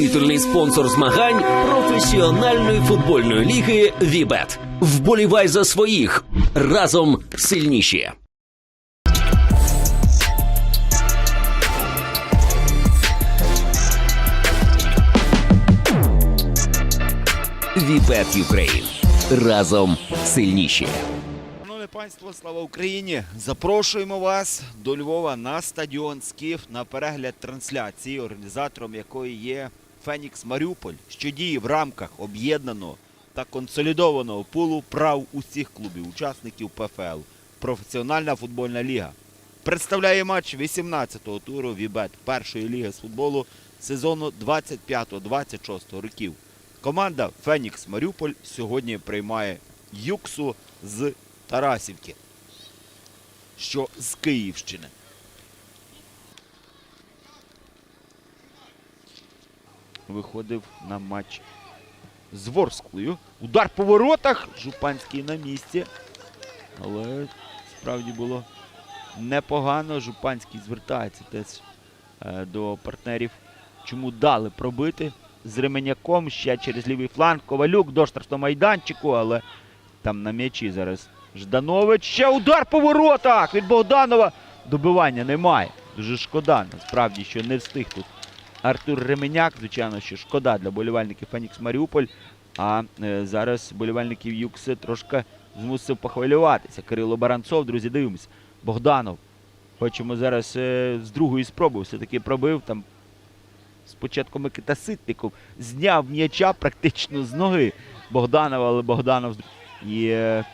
Титульний спонсор змагань професіональної футбольної ліги Вібет. Вболівай за своїх разом сильніші. Вібет Юкрейн. Разом сильніші. Панство, слава Україні! Запрошуємо вас до Львова на стадіон Скіф на перегляд трансляції, організатором якої є Фенікс Маріуполь, що діє в рамках об'єднаного та консолідованого пулу прав усіх клубів, учасників ПФЛ. Професіональна футбольна ліга. Представляє матч 18-го туру Вібет першої ліги з футболу сезону 25-26 років. Команда Фенікс Маріуполь сьогодні приймає Юксу з Тарасівки, що з Київщини. Виходив на матч з Ворсклою. Удар по воротах. Жупанський на місці. Але справді було непогано. Жупанський звертається теж е, до партнерів. Чому дали пробити з Ременяком ще через лівий фланг. Ковалюк до штрафного майданчику, але там на м'ячі зараз Жданович. Ще удар по воротах від Богданова. Добивання немає. Дуже шкода. Насправді, що не встиг тут Артур Ременяк. Звичайно, що шкода для болівальників Фенікс Маріуполь. А е, зараз болівальників Юкси трошки змусив похвилюватися. Кирило Баранцов, друзі, дивимося. Богданов. Хочемо зараз е, з другої спроби все-таки пробив. Там спочатку Микита Ситников зняв м'яча практично з ноги Богданова, але Богданов і е,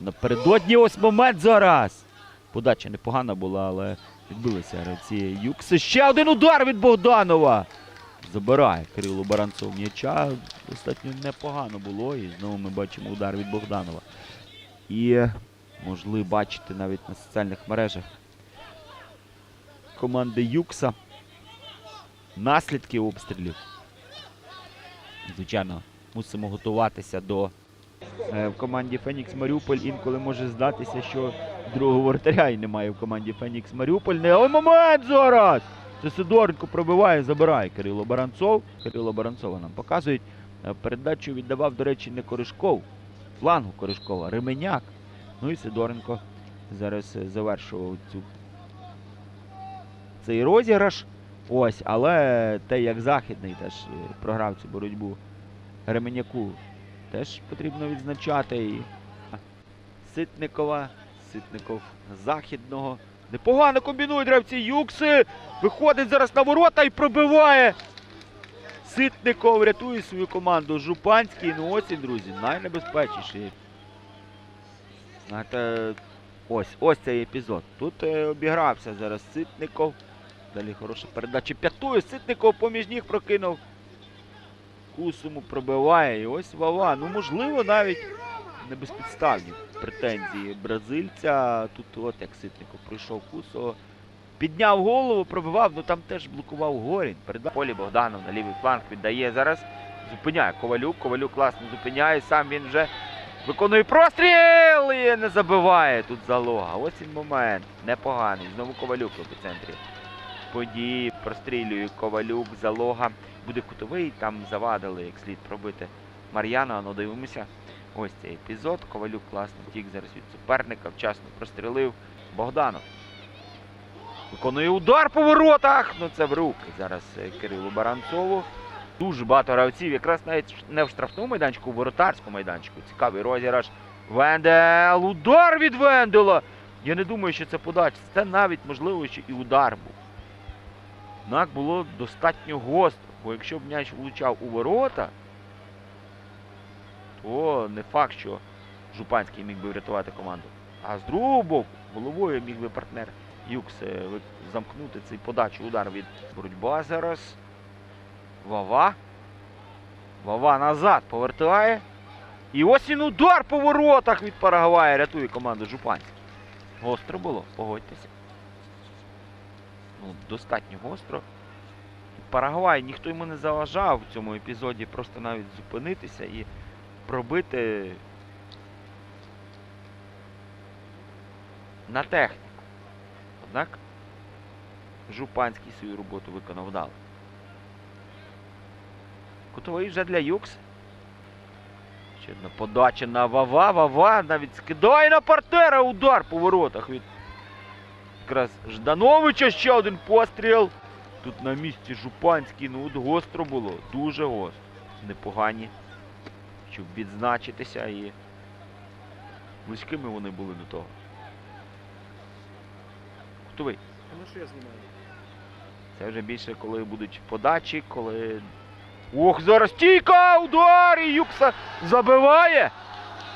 напередодні ось момент зараз. Подача непогана була, але відбилися гравці Юкси. Ще один удар від Богданова. Забирає Кирило Баранцов м'яча. Достатньо непогано було. І знову ми бачимо удар від Богданова. І могли бачити навіть на соціальних мережах команди Юкса. Наслідки обстрілів. Звичайно, мусимо готуватися до е, в команді Фенікс Маріуполь. Інколи може здатися, що другого воротаря і немає в команді Фенікс Маріуполь. Не але момент зараз! Це Сидоренко пробиває, забирає Кирило Баранцов. Кирило Баранцова нам показують. Е, Передачу віддавав, до речі, не Коришков. Флангу Коришкова, Ременяк. Ну і Сидоренко зараз е, завершував цю цей розіграш. Ось, але те, як західний теж е, програв цю боротьбу Ременяку, теж потрібно відзначати. І Ситникова, Ситников західного. Непогано комбінують гравці Юкси. Виходить зараз на ворота і пробиває. Ситников рятує свою команду. Жупанський. Ну ось він, друзі, найнебезпечніший. Знаєте, ось, ось цей епізод. Тут е, обігрався зараз Ситников. Далі хороша передача п'ятою. Ситников поміж ніг прокинув. Кусуму пробиває. І ось Вава. Ну, можливо, навіть не безпідставні претензії бразильця. Тут от як Ситников пройшов Кусо. Підняв голову, пробивав, ну там теж блокував Горін. Передав полі Богданов на лівий фланг віддає зараз. Зупиняє Ковалюк. Ковалюк класно зупиняє. Сам він вже виконує простріл і не забиває тут залога. Ось він момент. Непоганий. Знову Ковалюк в епіцентрі події. Прострілює Ковалюк, залога. Буде кутовий, там завадили як слід пробити Мар'яна. Ну дивимося. Ось цей епізод. Ковалюк класно втік зараз від суперника, вчасно прострілив Богданов. Виконує удар по воротах. Ну це в руки зараз е, Кирилу Баранцову. Дуже багато гравців, якраз навіть не в штрафному майданчику, у воротарському майданчику. Цікавий розіграш. Вендел. Удар від Вендела. Я не думаю, що це подача. Це навіть можливо, що і удар був. Однак було достатньо гостро, бо якщо б м'яч влучав у ворота, то не факт, що Жупанський міг би врятувати команду. А з другого боку, головою міг би партнер Юкс е, замкнути цей подачу удар від боротьба зараз. Вава. Вава назад повертає. І ось він удар по воротах від Парагвая рятує команду Жупанський. Гостро було, погодьтеся. Ну, достатньо гостро. Парагвай ніхто йому не заважав в цьому епізоді просто навіть зупинитися і пробити на техніку. Однак Жупанський свою роботу виконав вдало. Кутовий вже для Юкс. Ще одна подача на Вава. Вава навіть скидає на партнера удар по воротах від якраз Ждановича ще один постріл. Тут на місці Жупанський, ну от гостро було, дуже гостро. Непогані. Щоб відзначитися і близькими вони були до того. Кутовий. А на що я знімаю? Це вже більше, коли будуть подачі, коли. Ох, зараз стійка! Удар! І Юкса забиває!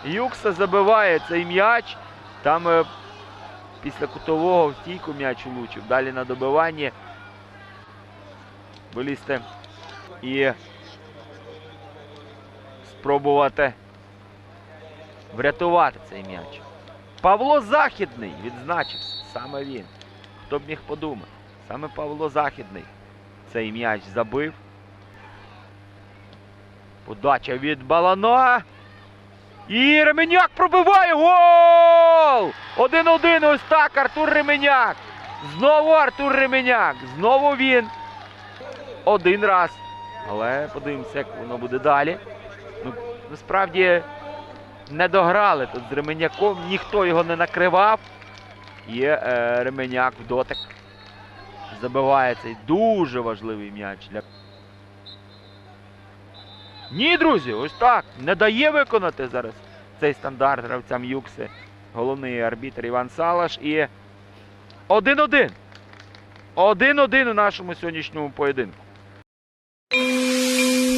Юкса забиває цей м'яч. Там е, після кутового в стійку м'яч влучив. Далі на добиванні. Вилізти і спробувати врятувати цей м'яч. Павло Західний відзначився. Саме він. Хто б міг подумати? Саме Павло Західний цей м'яч забив. Подача від Балана. І Ременяк пробиває гол! 1-1 ось так Артур Ременяк. Знову Артур Ременяк. Знову він. Один раз. Але подивимося, як воно буде далі. Насправді не дограли тут з Ременяком. Ніхто його не накривав. Є е, Ременяк в дотик забиває цей дуже важливий м'яч для. Ні, друзі, ось так. Не дає виконати зараз цей стандарт гравцям Юкси. Головний арбітр Іван Салаш. І 1-1. 1-1 у нашому сьогоднішньому поєдинку.